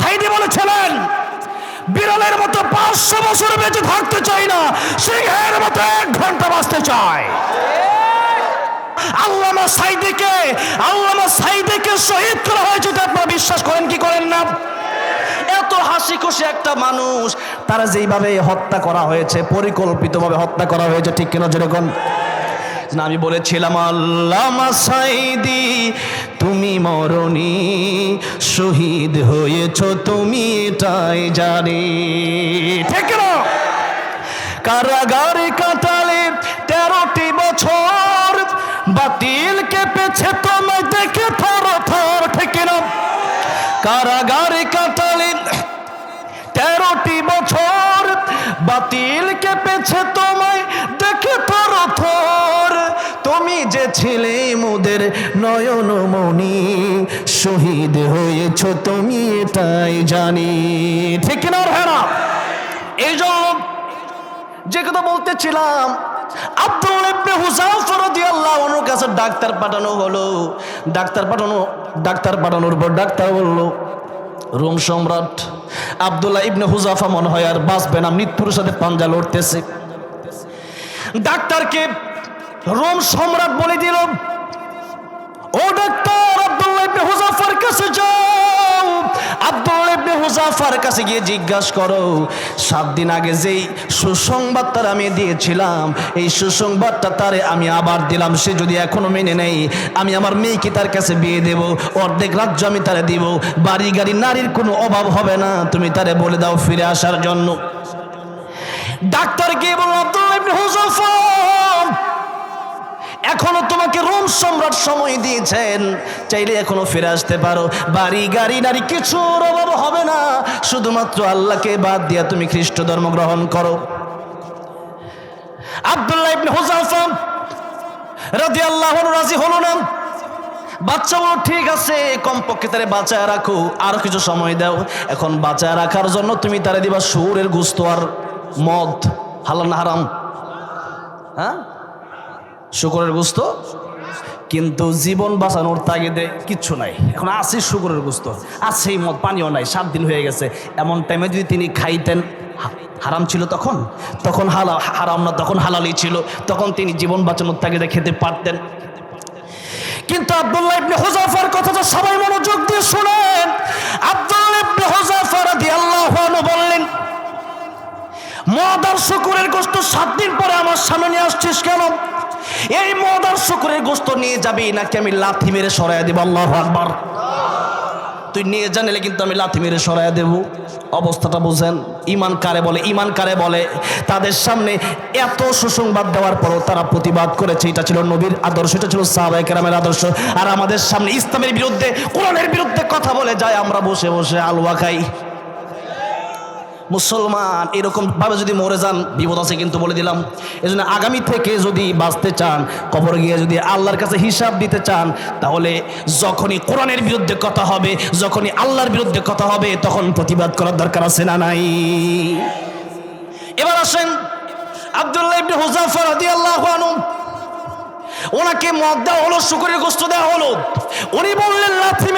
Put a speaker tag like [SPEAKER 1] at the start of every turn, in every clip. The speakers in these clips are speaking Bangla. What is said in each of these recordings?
[SPEAKER 1] সাইদি বলেছিলেন, বিড়ালের মতো পাঁচশো বছর বেঁচে থাকতে চাই না সিংহের মতো এক ঘণ্টা বাঁচতে চায়। আল্লামা সাইদিকে আল্লামা সাইদিকে শহীদ করা হয়েছে আপনারা বিশ্বাস করেন, কি করেন না? এত হাসি খুশি একটা মানুষ, তারা যেইভাবে হত্যা করা হয়েছে, পরিকল্পিতভাবে হত্যা করা হয়েছে, ঠিক কিনা যেরকম আমি বলেছিলাম, আল্লামা সাইদি তুমি মরণি, শহীদ হয়েছ তুমি এটাই জানি। ঠিক না কারাগারে কাটালে তেরোটি বছর, বাতিল কেঁপেছে তোমায় দেখে থর থর ঠিক কারাগারে কাটালে তেরোটি বছর, বাতিল কেঁপেছে তোমায় মোদের নয়নমণি শহীদ হয়েছ তুমি এটাই জানি। ঠিক না ভেড়া এই জন্য যে কথা বলতেছিলাম, আব্দুল ইবনে রাদিয়াল্লাহু কাছে ডাক্তার পাঠানো হলো। ডাক্তার পাঠানো, ডাক্তার পাঠানোর পর ডাক্তার বলল, রোম সম্রাট, আব্দুল্লাহ ইবনে হুজাফা মনে হয় আর বাঁচবে না, মৃত্যুর সাথে পাঞ্জা লড়তেছে। ডাক্তারকে রোম সম্রাট বলে দিল ও ডাক্তার আব্দুল্লাহ ইবনে হুজাফার কাছে যাও। আব্দুল্লাহ ইবনে হুজাফার কাছে গিয়ে জিজ্ঞাসা করো, সাত দিন আগে যেই সুসংবাদ তার আমি দিয়েছিলাম, এই সুসংবাদটা তারে আমি আবার দিলাম, সে যদি এখনও মেনে নেই আমি আমার মেয়েকে তার কাছে বিয়ে দেব, অর্ধেক রাজ্য আমি তারে দিব, বাড়ি গাড়ি নারীর কোনো অভাব হবে না, তুমি তারে বলে দাও ফিরে আসার জন্য। ডাক্তার গিয়ে বলল, আব্দুল্লাহ ইবনে হুজাফা এখনও তোমাকে রোম সম্রাট সময় দিয়েছেন, চাইলে এখনও ফিরে আসতে পারো। বাড়ি, গাড়ি, নারী, কিছুর অভাব হবে না। শুধুমাত্র আল্লাহকে বাদ দিয়া তুমি খ্রিস্ট ধর্ম গ্রহণ করো। আব্দুল্লাহ ইবনে হুজাফা রাদিয়াল্লাহু আনহু রাজি হলো না। বাচ্চা বলো, ঠিক আছে, কমপক্ষে তারে বাঁচায় রাখো, আরও কিছু সময় দাও। এখন বাঁচায় রাখার জন্য তুমি তারে দিবা সুরের গুস্ত আর মদ, হালাল না হারাম? হ্যাঁ? শুকরের গোস্ত? কিন্তু জীবন বাঁচানোর তাগিদে কিচ্ছু নাই। এখন আছে শুকুরের গোস্ত আছে মদ, পানিও নাই, সাত দিন হয়ে গেছে। এমন টাইমে যদি তিনি খাইতেন হারাম ছিল তখন? তখন হালা, হারাম না, তখন হালালি ছিল। তখন তিনি জীবন বাঁচানোর তাগিদে খেতে পারতেন। কিন্তু আব্দুল্লাহ ইবনে হুজাফার কথাটা সবাই মনোযোগ দিয়ে শুনেন আব্দুল্লাহ ইবনে হুজাফা রাদিয়াল্লাহু আনহু বললেন মদার শুকুরের গোস্ত সাত দিন পরে আমার সামনে আসছিস কেন? এই মদার শুকুরের গোস্ত নিয়ে যাবি নাকি আমি লাথি মেরে সরাইয়া দেব? আল্লাহ আকবার। তুই নিয়ে জানিলে কিন্তু আমি লাথি মেরে সরাইয়া দেব। অবস্থাটা বুঝেন? ইমান কারে বলে? ইমান কারে বলে? তাদের সামনে এত সুসংবাদ দেওয়ার পরও তারা প্রতিবাদ করেছে। এটা ছিল নবীর আদর্শ, এটা ছিল সাহাবাই আদর্শ। আর আমাদের সামনে ইসলামের বিরুদ্ধে, কোরআনের বিরুদ্ধে কথা বলে যায়, আমরা বসে বসে আলুয়া খাই। মুসলমান এরকম ভাবে যদি মরে যান, বিপদ আছে কিন্তু বলে দিলাম। এই জন্য আগামী থেকে যদি বাঁচতে চান, কবর গিয়ে যদি আল্লাহর কাছে হিসাব দিতে চান, তাহলে যখনই কোরআনের বিরুদ্ধে কথা হবে, যখনই আল্লাহর বিরুদ্ধে কথা হবে, তখন প্রতিবাদ করার দরকার আছে না নাই? এবার আসেন, আব্দুল্লাহ ইবনে হুজাফা রাদিয়াল্লাহু আনহু, ওনাকে মদ দেওয়া হলো, শুকুরের গোস্ত দেওয়া হলো। উনি বললেন, লাথি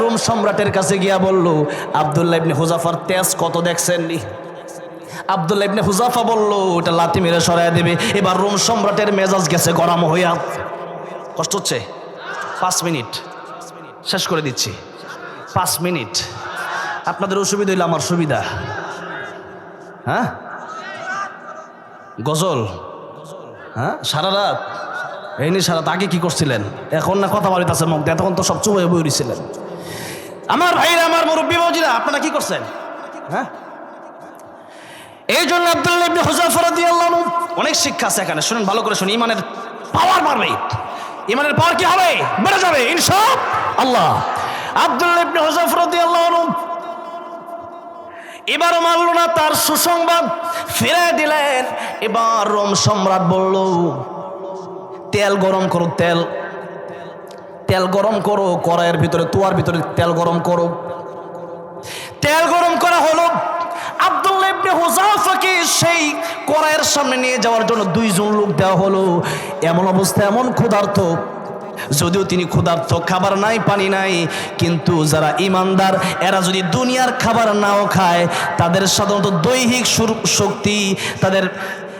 [SPEAKER 1] রোম সম্রাটের কাছে গিয়া বলল, আবদুল্লাহ ইবনে হুজাফার তেজ কত দেখছেন নি? আবদুল্লাহ ইবনে হুজাফা বলল, ওটা লাথি মেরে সরায় দেবে। এবার রোম সম্রাটের মেজাজ গেছে গরম হইয়া। কষ্ট হচ্ছে? পাঁচ মিনিট। শেষ করে দিচ্ছি। পাঁচ মিনিট। আপনাদের অসুবিধা হইলে আমার সুবিধা। হ্যাঁ? গজল? হ্যাঁ? সারা রাত? এই নিয়ে সারা আগে কি করছিলেন? এখন না কথা বলিতেছে মুখ তখন তো সব চুপ হয়ে বইছিলেন আমার ভাইরা, আমার মুরব্বী বজিরা আপনারা কি করছেন? হ্যাঁ? এই জন্য আব্দুল্লাহ ইবনে হুজাফা রাদিয়াল্লাহু অনেক শিক্ষা আছে এখানে। শুনুন, ভালো করে শুনুন। ইমানের পাওয়ার বাড়বে। ইমানের পাওয়ার কি হবে? বেড়ে যাবে ইনশাআ আল্লাহ। আব্দুল্লাহ ইবনে হুজাফা রাদিয়াল্লাহু আনহু এবারও মানল না, তার সুসংবাদ ফিরে দিলেন। এবার রোম সম্রাট বলল, তেল গরম করো, তেল। তেল গরম করো, কড়াইয়ের ভিতরে তোয়ার ভিতরে তেল গরম করো। তেল গরম করা হলো আব্দুল্লাহ ইবনে হুজাফাকে সেই কড়াইয়ের সামনে নিয়ে যাওয়ার জন্য দুইজন লোক দেওয়া হলো। এমন অবস্থা, এমন ক্ষুধার্ত। যদিও তিনি ক্ষুধার্ত, খাবার নাই, পানি নাই, কিন্তু যারা ইমানদার, এরা যদি দুনিয়ার খাবার নাও খায়, তাদের সাধারণত দৈহিক শক্তি, তাদের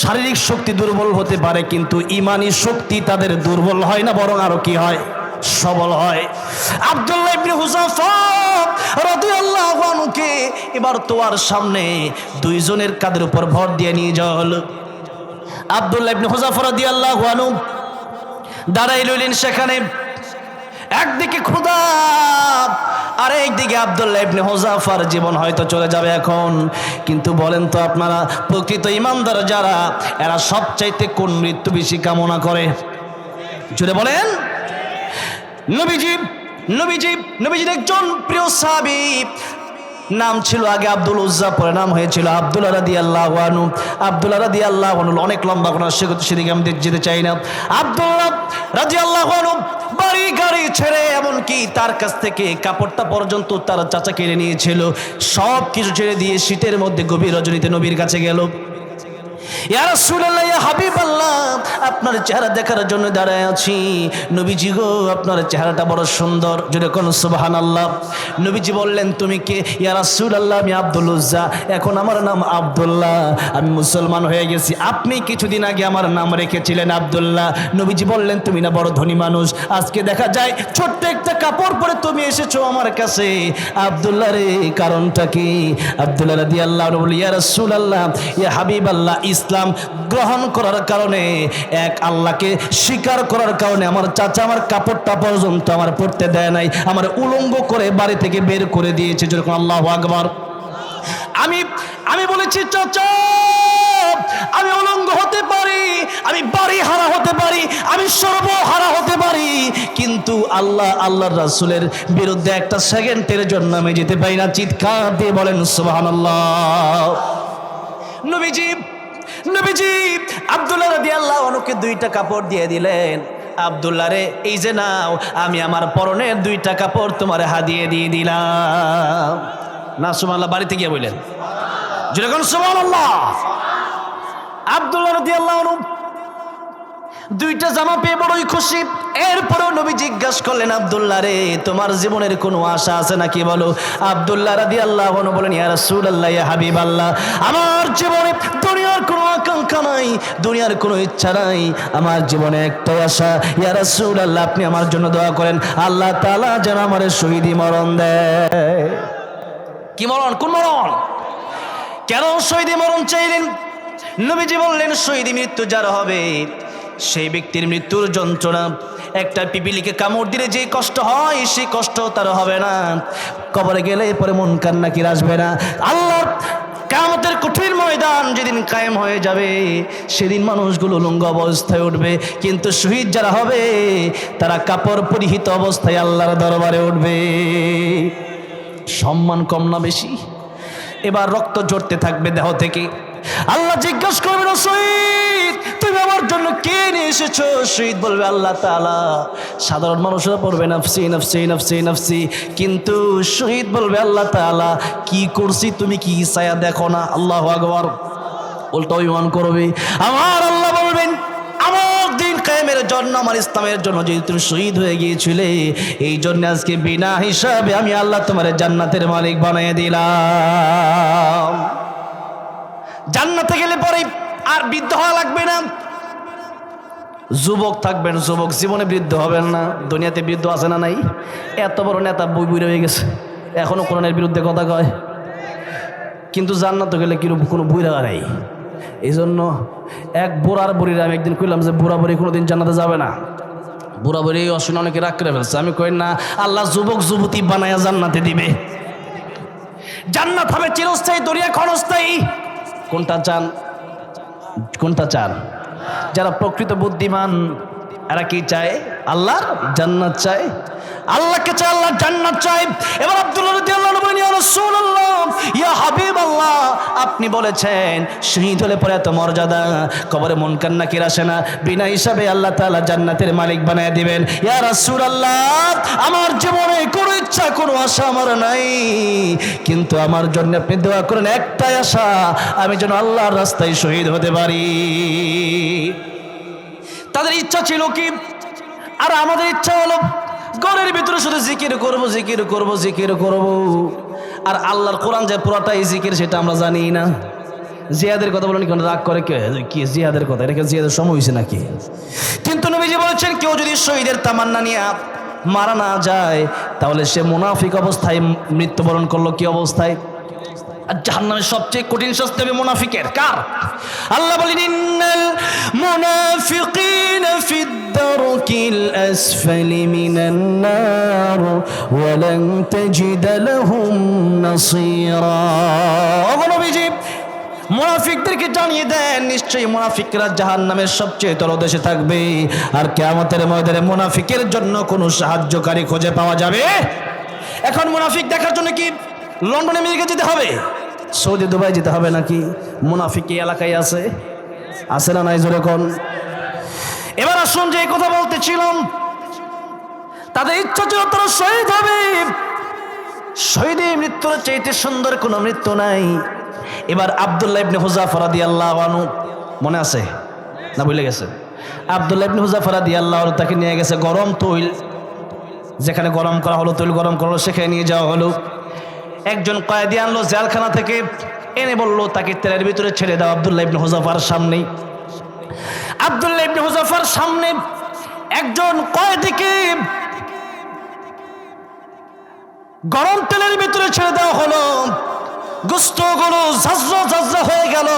[SPEAKER 1] শারীরিক শক্তি দুর্বল হতে পারে, কিন্তু ইমানি শক্তি তাদের দুর্বল হয় না, বরং আরও কি হয়? সবল হয়। আব্দুল্লাহ ইবনে হুজাফা রাদিয়াল্লাহু আনহুকে এবার তোয়ার সামনে দুইজনের কাদের উপর ভর দিয়ে নিয়ে যাওয়া হলো। আব্দুল্লাহ ইবনে হুজাফা রাদিয়াল্লাহু আনহু দাঁড়াই রইলেন সেখানে। একদিকে ক্ষুদা আর একদিকে আব্দুল্লাহ ইবনে হোজাফার জীবন হয়তো চলে যাবে এখন। কিন্তু বলেন তো আপনারা, প্রকৃত ইমানদার যারা, এরা সবচাইতে কোন মৃত্যু বেশি কামনা করে? জুড়ে বলেন। নবীজি নবীজি, নবীজির একজন প্রিয় সাহাবী। নাম ছিল আগে আব্দুল উজ্জা পরে নাম হয়েছিল আব্দুল্লাহ রাদি আল্লাহ আনু আব্দুল্লাহ রাদি আল্লাহ আনু অনেক লম্বা কোনো সে- সেদিকে আমি যেতে চাই না। আব্দুল্লাহ রাজি আল্লাহ আনু বাড়ি গাড়ি ছেড়ে এমনকি তার কাছ থেকে কাপড়টা পর্যন্ত তার চাচা কিনে নিয়েছিল। সব কিছু ছেড়ে দিয়ে শীতের মধ্যে গভীর রজনীতে নবীর কাছে গেল। ইয়া রাসূলুল্লাহ, ইয়া হাবিবাল্লাহ, আপনার চেহারা দেখার জন্য দাঁড়ায় আছি। নবীজি গো, আপনার চেহারাটা বড় সুন্দর। জোরে কোন সুবহানাল্লাহ। নবীজি বললেন, তুমি কে? ইয়া রাসূলুল্লাহ, আমি আব্দুল উজ্জা এখন আমার নাম আব্দুল্লাহ। আমি মুসলমান হয়ে গেছি। আপনি কিছুদিন আগে আমার নাম রেখেছিলেন আব্দুল্লাহ। নবীজি বললেন, তুমি না বড় ধনী মানুষ। আজকে দেখা যায়, ছোট্ট একটা কাপড় পরে তুমি এসেছ আমার কাছে। আব্দুল্লাহ রে, কারণটা কি? আব্দুল্লাহ আনহু বলে ইয়া রাসূলুল্লাহ, ইয়া হাবিবাল্লাহ ইসলাম গ্রহণ করার কারণে, এক আল্লাহকে স্বীকার করার কারণে আমার চাচা আমার কাপড়টা পর্যন্ত আমার পড়তে দেয় নাই, আমার উলঙ্গ করে বাড়ি থেকে বের করে দিয়েছে, যেরকম আল্লাহ আকবার। আমি আমি বলেছি, চাচা, আমি উলঙ্গ হতে পারি, আমি বাড়ি হারা হতে পারি, আমি সর্বহারা হতে পারি, কিন্তু আল্লাহ, আল্লাহর রাসূলের বিরুদ্ধে একটা সেকেন্ডের জন্য আমি যেতে পারি না। চিৎকার দিয়ে বলেন, সুবহানাল্লাহ। নবীজি নবীজি আব্দুল্লাহ রাদিয়াল্লাহু আনহুকে দুইটা কাপড় দিয়ে দিলেন। আব্দুল্লাহ রে এই যে নাও, আমি আমার পরনের দুইটা কাপড় তোমার দিয়ে দিলাম। না, সুবহানাল্লাহ, বাড়িতে গিয়ে বললেন। যেরকম রাদিয়াল্লাহু আনহু দুইটা জামা পেয়ে বড়ই খুশি। এরপরেও নবী জিজ্ঞাসা করলেন আব্দুল্লাহ রে তোমার জীবনের কোনো আশা আছে নাকি বলো? আব্দুল্লাহ রাদি আল্লাহ বলেন ইয়া রাসূলুল্লাহ, ইয়া হাবিব আল্লাহ আমার জীবনে দুনিয়ার কোনো আকাঙ্ক্ষা নাই, দুনিয়ার কোনো ইচ্ছা নাই, আমার জীবনে একটাই আশা, ইয়া রাসূলুল্লাহ, আপনি আমার জন্য দোয়া করেন, আল্লাহ তাআলা যেন আমার শহীদি মরণ দেয়। কি মরণ? কোন মরণ? কেন শহীদি মরণ চাইলেন? নবীজি বললেন শহীদি মৃত্যু যার হবে, সেই ব্যক্তির মৃত্যুর যন্ত্রণা, একটা পিপিলিকে কামড় দিলে যে কষ্ট হয়, সেই কষ্ট তার হবে না। কবরে গেলে পরে মন কান্না কি আসবে না। আল্লাহ কামতের কঠিন ময়দান যেদিন কায়েম হয়ে যাবে, সেদিন মানুষগুলো লুঙ্গ অবস্থায় উঠবে। কিন্তু শহীদ যারা হবে, তারা কাপড় পরিহিত অবস্থায় আল্লাহর দরবারে উঠবে। সম্মান কম না বেশি। এবার রক্ত জড়তে থাকবে দেহ থেকে। আল্লাহ জিজ্ঞাসা না শহীদ এসেছ? শহীদ বলবে আল্লাহ তাআলা। সাধারণ মানুষরা পড়বে, নাফসি নাফসি নাফসি নাফসি। কিন্তু শহীদ বলবে আল্লাহ তাআলা, কি করছি তুমি কি ছায়া দেখো না? আল্লাহ আকবার। উল্টা অভিমান করবে। আমার আল্লাহ বলবেন কায়েমের জন্য, আমার ইসলামের জন্য তুমি শহীদ হয়ে গিয়েছিলে, এই জন্য আজকে বিনা হিসাবে আমি আল্লাহ তোমার জান্নাতের মালিক বানিয়ে দিলাম। জান্নাতে গেলে পরে আর বৃদ্ধ হওয়া লাগবে না। যুবক থাকবেন, যুবক জীবনে বৃদ্ধ হবেন না। দুনিয়াতে বৃদ্ধ আছে না নাই? এত বড় নেতা বই বই রয়ে গেছে। এখনও কোরআনের বিরুদ্ধে কথা কয়। কিন্তু জান্নাতে গেলে কিরূপ কোনো বুড়া নেই? এই জন্য এক বুড়ার বুড়ির আমি একদিন কইলাম যে, বুড়া বুড়ি কোনোদিন জান্নাতে যাবে না। বুড়া বুড়ি এই অসুবিধা অনেকে রাগ করে ফেলছে। আমি কই, না, আল্লাহ যুবক যুবতী বানায়া জান্নাতে দিবে। জান্নাত হবে চিরস্থায়ী দরিয়া ক্ষণস্থায়ী। কোনটা চান? কোনটা চান? যারা প্রকৃত বুদ্ধিমান এরা কি চায়? আল্লাহর জান্নাত চায়? আল্লাহকে চায় আল্লাহ জান্নাত চায়। এবার আব্দুল্লাহ রাদিয়াল্লাহু আনহু ইয়া রাসূলুল্লাহ, ইয়া হাবিবাল্লাহ। আপনি বলেছেন, শহীদ হলে পরে এত মর্যাদা, কবরে মন কান্না কি আসে না? বিনা হিসাবে আল্লাহ তাআলা জান্নাতের মালিক বানায় দিবেন। ইয়া রাসূলুল্লাহ, আমার জীবনে কোনো ইচ্ছা, কোনো আশা আমার নাই। কিন্তু আমার জন্য আপনি দোয়া করেন, একটাই আশা, আমি যেন আল্লাহর রাস্তায় শহীদ হতে পারি। তাদের ইচ্ছা ছিল কি? আর আমাদের ইচ্ছা হলো ঘরের ভিতরে শুধু জিকির করব জিকির করব জিকির করব। আর আল্লাহর কোরআন যে পুরাটাই জিকির, সেটা আমরা জানি না। জিয়াদের কথা বলেন কেন রাগ করে কে জিয়াদের কথা? এটা জিয়াদের সময় হয়েছে নাকি? কিন্তু নবীজি বলেছেন, কেউ যদি শহীদের তামান্না নিয়ে মারা না যায়, তাহলে সে মুনাফিক অবস্থায় মৃত্যুবরণ করল, কি অবস্থায়? আর জাহান্নামের সবচেয়ে কঠিন শাস্তি হবে মুনাফিকের। কার? আল্লাহ বলেন, ইন্নাল মুনাফিকিনা ফিদ দারকিল আসফালি মিনান নার ওয়া লান তাজিদ লাহুম নাসীরা। নবীজি, মুনাফিকদেরকে জানিয়ে দেন, নিশ্চয়ই মুনাফিকরা জাহান্নামের সবচেয়ে তলদেশে থাকবে আর কিয়ামতের ময়দানে মুনাফিকের জন্য কোনো সাহায্যকারী খুঁজে পাওয়া যাবে? এখন মুনাফিক দেখার জন্য কি লন্ডন আমেরিকা যেতে হবে? সৌদি দুবাই যেতে হবে নাকি? মুনাফিক এলাকায় আছে? আছে না নাই জোরে কোন এবার আসুন যে এই কথা বলতেছিলাম। তাদের ইচ্ছা ছিল তারা শহীদ হবে। শহীদে মৃত্যুর চাইতে সুন্দর কোনো মৃত্যু নাই। এবার আবদুল্লাহ ইবনে হুজাফর রাদিয়াল্লাহু আনহু, মনে আছে? না ভুলে গেছে? আবদুল্লাহ ইবনে হুজাফর রাদিয়াল্লাহু আনহু তাকে নিয়ে গেছে গরম তৈল। যেখানে গরম করা হলো, তৈল গরম করা হলো, সেখানে নিয়ে যাওয়া হলো। একজন কয়েদি আনলো জেলখানা থেকে, এনে বলল, তাকে তেলের ভিতরে ছেড়ে দাও আবদুল্লাহ ইবনে হুজাফার সামনে। আবদুল্লাহ ইবনে হুজাফার সামনে একজন কয়েদিকে গরম তেলের ভিতরে ছেড়ে দেওয়া হলো। গুস্তগুলো ঝাঁঝরা ঝাঁঝরা হয়ে গেল।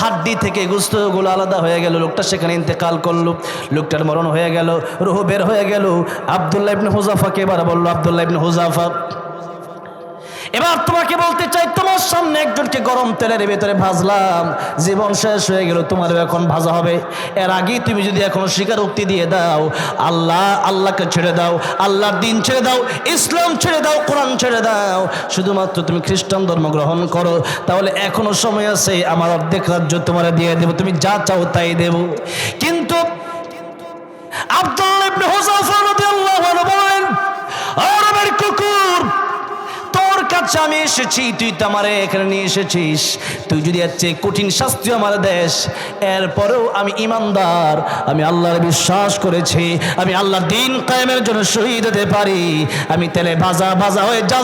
[SPEAKER 1] হাড্ডি থেকে গুস্ত গুস্তগুলো আলাদা হয়ে গেল। লোকটা সেখানে ইন্তেকাল করল। লোকটার মরণ হয়ে গেল, রুহ বের হয়ে গেল। আবদুল্লাহ ইবনে হুজাফাকে এবার বলল, আবদুল্লাহ ইবনে হুজাফা এবার তোমাকে বলতে চাই, তোমার সামনে একজনকে গরম তেলের ভেতরে ভাজলাম। জীবন শেষ হয়ে গেল, তোমারও এখন ভাজা হবে। এর আগেই তুমি যদি এখন স্বীকারোক্তি দিয়ে দাও, আল্লাহ আল্লাহকে ছেড়ে দাও, আল্লাহর দিন ছেড়ে দাও, ইসলাম ছেড়ে দাও, কোরআন ছেড়ে দাও, শুধুমাত্র তুমি খ্রিস্টান ধর্ম গ্রহণ করো, তাহলে এখনও সময় আছে, আমার অর্ধেক রাজ্য তোমার দিয়ে দেবো, তুমি যা চাও তাই দেব। কিন্তু আব্দুল্লাহ ইবনে রাদিয়াল্লাহু আনহু বলেন আরবের কুকুর তোর কাছে আমি এসেছি, তুই তো আমার এখানে নিয়ে এসেছিস। তুই যদি কঠিন শাস্তি আমার দেশ, এরপরেও আমি ইমানদার, আমি আল্লাহর বিশ্বাস করেছি, আমি আল্লাহর দিন কায়েমের জন্য শহীদ হতে পারি, আমি তেলে ভাজা ভাজা হয়ে যা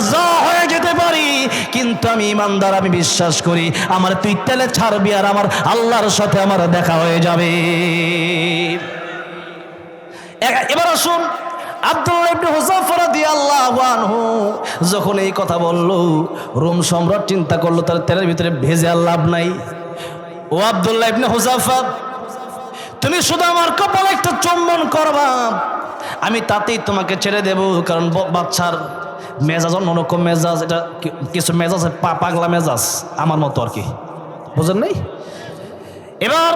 [SPEAKER 1] হয়ে যেতে পারি, কিন্তু আমি ইমানদার, আমি বিশ্বাস করি, আমার তুই তেলে ছাড়বি আর আমার আল্লাহর সাথে আমার দেখা হয়ে যাবে। এবার আসুন আব্দুল্লাহ ইবনে হুযাফা রাদিয়াল্লাহু আনহু যখন এই কথা বলল, রোম সম্রাট চিন্তা করল, তার তেলের ভিতরে ভেজে লাভ নাই। ও আব্দুল্লাহ ইবনে হুযাফা তুমি শুধু আমার কপালে একটা চুম্বন করবা, আমি তাতেই তোমাকে ছেড়ে দেব, কারণ বাচ্চার মেজাজ অন্যরকম মেজাজ, এটা কিছু মেজাজ পা পাগলা মেজাজ, আমার মতো আর কি। বুঝেন নাই? এবার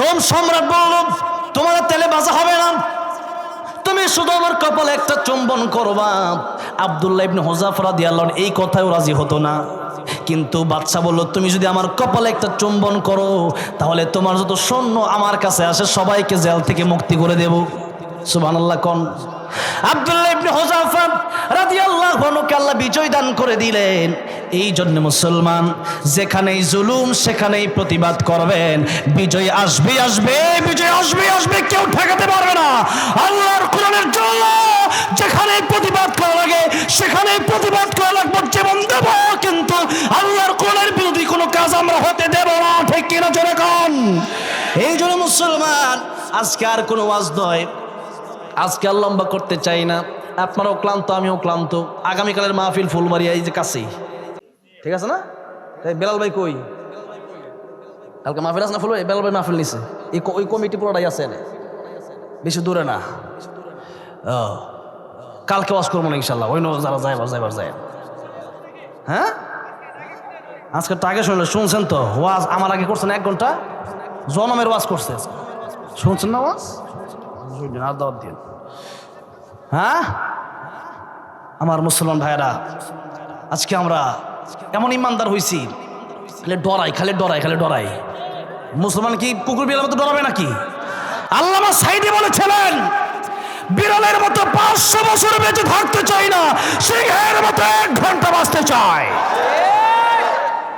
[SPEAKER 1] রোম সম্রাট বলল তোমার তেলে বাজা হবে না। তুমি শুধু আমার কপালে একটা চুম্বন করবা। আবদুল্লাহ ইবনে হোজাফরা দিয়াল্লাহ এই কথাও রাজি হতো না। কিন্তু বাচ্চা বলল, তুমি যদি আমার কপালে একটা চুম্বন করো, তাহলে তোমার যত সৈন্য আমার কাছে আসে, সবাইকে জেল থেকে মুক্তি করে দেব। সুবহানাল্লাহ কোন। আব্দুল্লাহ ইবনে হোজাফা রাদিয়াল্লাহু আনহুকে আল্লাহ বিজয় দান করে দিলেন। এই জন্য মুসলমান, যেখানেই জুলুম, সেখানেই প্রতিবাদ করবেন। বিজয় আসবে আসবে, বিজয় আসবে আসবে, কেউ ঠেকাতে পারবে না। আল্লাহর কোরআনের জন্য যেখানে প্রতিবাদ করা লাগে সেখানে প্রতিবাদ করা লাগবে, জীবন দেব, কিন্তু আল্লাহর কোরআনের বিরোধী কোনো কাজ আমরা হতে দেব না, ঠিক কিনা জোরে কন? এই জন্য মুসলমান, আজকে আর কোনো ওয়াজ নয়। আজকে আর লম্বা করতে চাই না। আপনারাও ক্লান্ত, আমিও ক্লান্ত। আগামীকালের মাহফিল ফুলবাড়িয়া, এই যে কাছেই। ঠিক আছে না? বেলাল ভাই কই? কালকে মাহফিল আছে না ফুলবাড়ি? বেলাল ভাই মাহফিল নিছে। ওই কমিটি পুরোটাই আছে। বেশি দূরে না। কালকে ওয়াজ করব না ইনশাল্লাহ। ওই যারা যাইবার যাইবার যায় হ্যাঁ? আজকে আগে শুনলেন শুনছেন তো? ওয়াজ আমার আগে করছেন এক ঘণ্টা। জনমের ওয়াজ করছে। শুনছেন না ওয়াজ? আর দাওয়াত দিন হ্যাঁ? আমার মুসলমান ভাইয়েরা, আজকে আমরা এমন ইমানদার হয়েছি খালি ডরাই খালি ডরাই খালি ডরাই। মুসলমান কি কুকুর বিড়ালের মতো ডরাবে নাকি? আল্লামা সাইদি বলেছিলেন, বিড়ালের মতো পাঁচশো বছর বেঁচে থাকতে চাই না, সিংহের মতো এক ঘণ্টা বাঁচতে চায়।